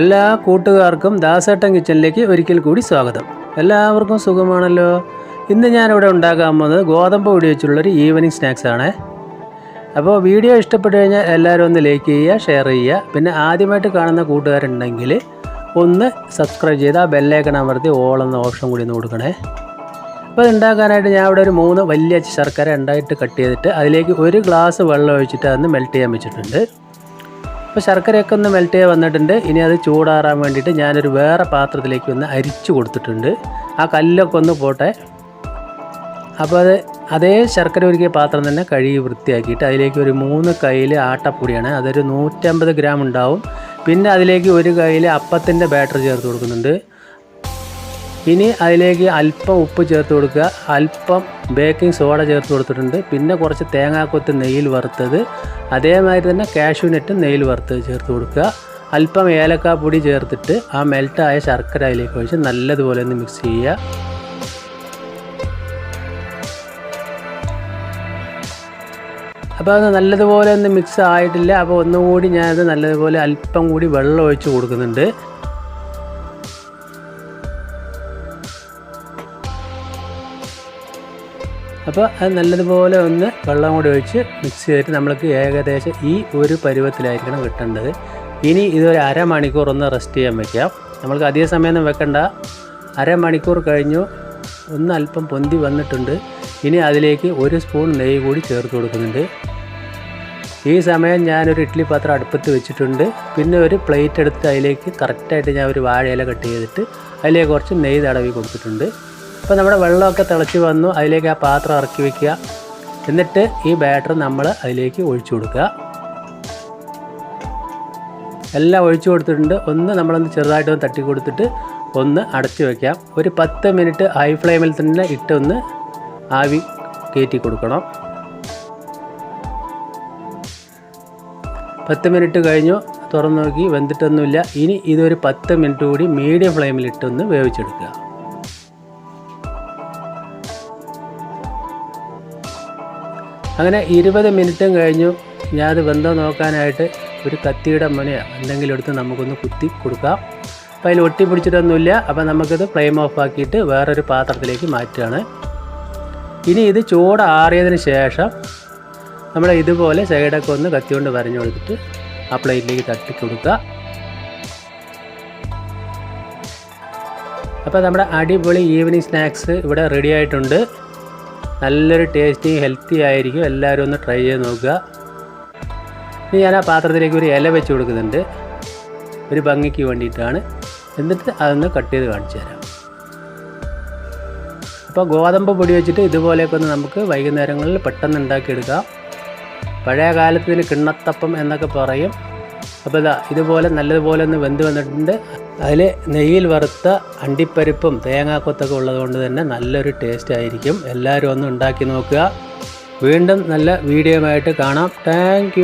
എല്ലാ കൂട്ടുകാർക്കും ദാസേട്ടൻ കിച്ചണിലേക്ക് ഒരിക്കൽ കൂടി സ്വാഗതം. എല്ലാവർക്കും സുഖമാണല്ലോ? ഇന്ന് ഞാനിവിടെ ഉണ്ടാക്കാൻ പോകുന്നത് ഗോതമ്പ് പൊടി വെച്ചുള്ളൊരു ഈവനിങ് സ്നാക്സ് ആണ്. അപ്പോൾ വീഡിയോ ഇഷ്ടപ്പെട്ടു കഴിഞ്ഞാൽ എല്ലാവരും ഒന്ന് ലൈക്ക് ചെയ്യുക ഷെയർ ചെയ്യുക. പിന്നെ ആദ്യമായിട്ട് കാണുന്ന കൂട്ടുകാരുണ്ടെങ്കിൽ ഒന്ന് സബ്സ്ക്രൈബ് ചെയ്ത് ആ ബെല്ലേക്കൺ അമർത്തി ഓൾ എന്ന ഓപ്ഷൻ കൂടി ഒന്ന് കൊടുക്കണേ. അപ്പോൾ ഉണ്ടാക്കാനായിട്ട് ഞാൻ ഇവിടെ ഒരു മൂന്ന് വലിയ ശർക്കര ഉണ്ടായിട്ട് കട്ട് ചെയ്തിട്ട് അതിലേക്ക് ഒരു ഗ്ലാസ് വെള്ളം ഒഴിച്ചിട്ട് അതൊന്ന് മെൽറ്റ് ചെയ്യാൻ വെച്ചിട്ടുണ്ട്. അപ്പോൾ ശർക്കരയൊക്കെ ഒന്ന് മെൽറ്റ് ചെയ്ത് വന്നിട്ടുണ്ട്. ഇനി അത് ചൂടാറാൻ വേണ്ടിയിട്ട് ഞാനൊരു വേറെ പാത്രത്തിലേക്ക് ഒന്ന് അരിച്ചു കൊടുത്തിട്ടുണ്ട്. ആ കല്ലൊക്കെ ഒന്ന് പോട്ടെ. അപ്പോൾ അത് അതേ ശർക്കര ഒരുക്കിയ പാത്രം തന്നെ കഴുകി വൃത്തിയാക്കിയിട്ട് അതിലേക്ക് ഒരു മൂന്ന് കയ്യിൽ ആട്ടപ്പൊടിയാണ്. അതൊരു നൂറ്റമ്പത് ഗ്രാം ഉണ്ടാവും. പിന്നെ അതിലേക്ക് ഒരു കയ്യിൽ അപ്പത്തിന്റെ ബാറ്റർ ചേർത്ത് കൊടുക്കുന്നുണ്ട്. ഇനി അതിലേക്ക് അല്പം ഉപ്പ് ചേർത്ത് കൊടുക്കുക. അല്പം ബേക്കിംഗ് സോഡ ചേർത്ത് കൊടുത്തിട്ടുണ്ട്. പിന്നെ കുറച്ച് തേങ്ങാക്കൊത്ത് നെയ്യിൽ വറുത്തത്. അതേമാതിരി തന്നെ കാഷ്യൂ നെറ്റ് നെയ്യിൽ വറുത്തത് ചേർത്ത് കൊടുക്കുക. അല്പം ഏലക്കാ പൊടി ചേർത്തിട്ട് ആ മെൽട്ടായ ശർക്കര അതിലേക്ക് ഒഴിച്ച് നല്ലതുപോലെ ഒന്ന് മിക്സ് ചെയ്യുക. അപ്പോൾ അത് നല്ലതുപോലെ ഒന്ന് മിക്സ് ആയിട്ടില്ല. അപ്പോൾ ഒന്നുകൂടി ഞാനത് നല്ലതുപോലെ അല്പം കൂടി വെള്ളം ഒഴിച്ച് കൊടുക്കുന്നുണ്ട്. അപ്പോൾ അത് നല്ലതുപോലെ ഒന്ന് വെള്ളം കൂടി ഒഴിച്ച് മിക്സ് ചെയ്തിട്ട് നമ്മൾക്ക് ഏകദേശം ഈ ഒരു പരുവത്തിലായിരിക്കണം കിട്ടേണ്ടത്. ഇനി ഇതൊരു അരമണിക്കൂർ ഒന്ന് റെസ്റ്റ് ചെയ്യാൻ വെക്കാം. നമ്മൾക്ക് അധിക സമയമൊന്നും വെക്കണ്ട. അരമണിക്കൂർ കഴിഞ്ഞു. ഒന്ന് അല്പം പൊന്തി വന്നിട്ടുണ്ട്. ഇനി അതിലേക്ക് ഒരു സ്പൂൺ നെയ്യ് കൂടി ചേർത്ത് കൊടുക്കുന്നുണ്ട്. ഈ സമയം ഞാനൊരു ഇഡ്ഡലി പാത്രം അടുപ്പത്ത് വെച്ചിട്ടുണ്ട്. പിന്നെ ഒരു പ്ലേറ്റ് എടുത്ത് അതിലേക്ക് കറക്റ്റായിട്ട് ഞാൻ ഒരു വാഴയില കട്ട് ചെയ്തിട്ട് അതിലേക്ക് കുറച്ച് നെയ്യ് തടവി കൊടുത്തിട്ടുണ്ട്. അപ്പോൾ നമ്മുടെ വെള്ളമൊക്കെ തിളച്ച് വന്നു. അതിലേക്ക് ആ പാത്രം ഇറക്കി വെക്കുക. എന്നിട്ട് ഈ ബാറ്റർ നമ്മൾ അതിലേക്ക് ഒഴിച്ചു കൊടുക്കുക. എല്ലാം ഒഴിച്ചു കൊടുത്തിട്ടുണ്ട്. ഒന്ന് നമ്മളൊന്ന് ചെറുതായിട്ടൊന്ന് തട്ടി കൊടുത്തിട്ട് ഒന്ന് അടച്ചു വെക്കാം. ഒരു പത്ത് മിനിറ്റ് ഹൈ ഫ്ലെയിമിൽ തന്നെ ഇട്ടൊന്ന് ആവി കയറ്റി കൊടുക്കണം. പത്ത് മിനിറ്റ് കഴിഞ്ഞു. തുറന്നു നോക്കി. വെന്തിട്ടൊന്നുമില്ല. ഇനി ഇതൊരു പത്ത് മിനിറ്റ് കൂടി മീഡിയം ഫ്ലെയിമിൽ ഇട്ടൊന്ന് വേവിച്ചെടുക്കുക. അങ്ങനെ ഇരുപത് മിനിറ്റും കഴിഞ്ഞു. ഞാൻ ഞാനത് വെന്തോ നോക്കാനായിട്ട് ഒരു കത്തിയുടെ മുനയോ എന്തെങ്കിലും എടുത്ത് നമുക്കൊന്ന് കുത്തി കൊടുക്കാം. അപ്പോൾ അതിൽ ഒട്ടി പിടിച്ചിട്ടൊന്നുമില്ല. അപ്പോൾ നമുക്കിത് ഫ്ലെയിം ഓഫ് ആക്കിയിട്ട് വേറൊരു പാത്രത്തിലേക്ക് മാറ്റുകയാണ്. ഇനി ഇത് ചൂട് ആറിയതിന് ശേഷം നമ്മൾ ഇതുപോലെ സൈഡൊക്കെ ഒന്ന് കത്തി കൊണ്ട് വരഞ്ഞു കൊടുത്തിട്ട് ആ പ്ലേറ്റിലേക്ക് തട്ടി കൊടുക്കുക. അപ്പോൾ നമ്മുടെ അടിപൊളി ഈവനിങ് സ്നാക്സ് ഇവിടെ റെഡി ആയിട്ടുണ്ട്. നല്ലൊരു ടേസ്റ്റി ഹെൽത്തി ആയിരിക്കും. എല്ലാവരും ഒന്ന് ട്രൈ ചെയ്ത് നോക്കുക. ഇനി ഞാൻ ആ പാത്രത്തിലേക്ക് ഒരു ഇല വെച്ച് കൊടുക്കുന്നുണ്ട്. ഒരു ഭംഗിക്ക് വേണ്ടിയിട്ടാണ്. എന്നിട്ട് അതൊന്ന് കട്ട് ചെയ്ത് കാണിച്ചു തരാം. അപ്പോൾ ഗോതമ്പ് പൊടി വെച്ചിട്ട് ഇതുപോലെയൊക്കെ ഒന്ന് നമുക്ക് വൈകുന്നേരങ്ങളിൽ പെട്ടെന്ന് ഉണ്ടാക്കിയെടുക്കാം. പഴയ കാലത്തിന് കിണ്ണത്തപ്പം എന്നൊക്കെ പറയും. അപ്പോൾ ഇതാ ഇതുപോലെ നല്ലതുപോലെ ഒന്ന് വെന്ത് വന്നിട്ടുണ്ട്. അതിൽ നെയ്യിൽ വറുത്ത അണ്ടിപ്പരിപ്പും തേങ്ങാക്കൊത്തൊക്കെ ഉള്ളതുകൊണ്ട് തന്നെ നല്ലൊരു ടേസ്റ്റ് ആയിരിക്കും. എല്ലാവരും ഒന്ന് ഉണ്ടാക്കി നോക്കുക. വീണ്ടും നല്ല വീഡിയോ ആയിട്ട് കാണാം. താങ്ക്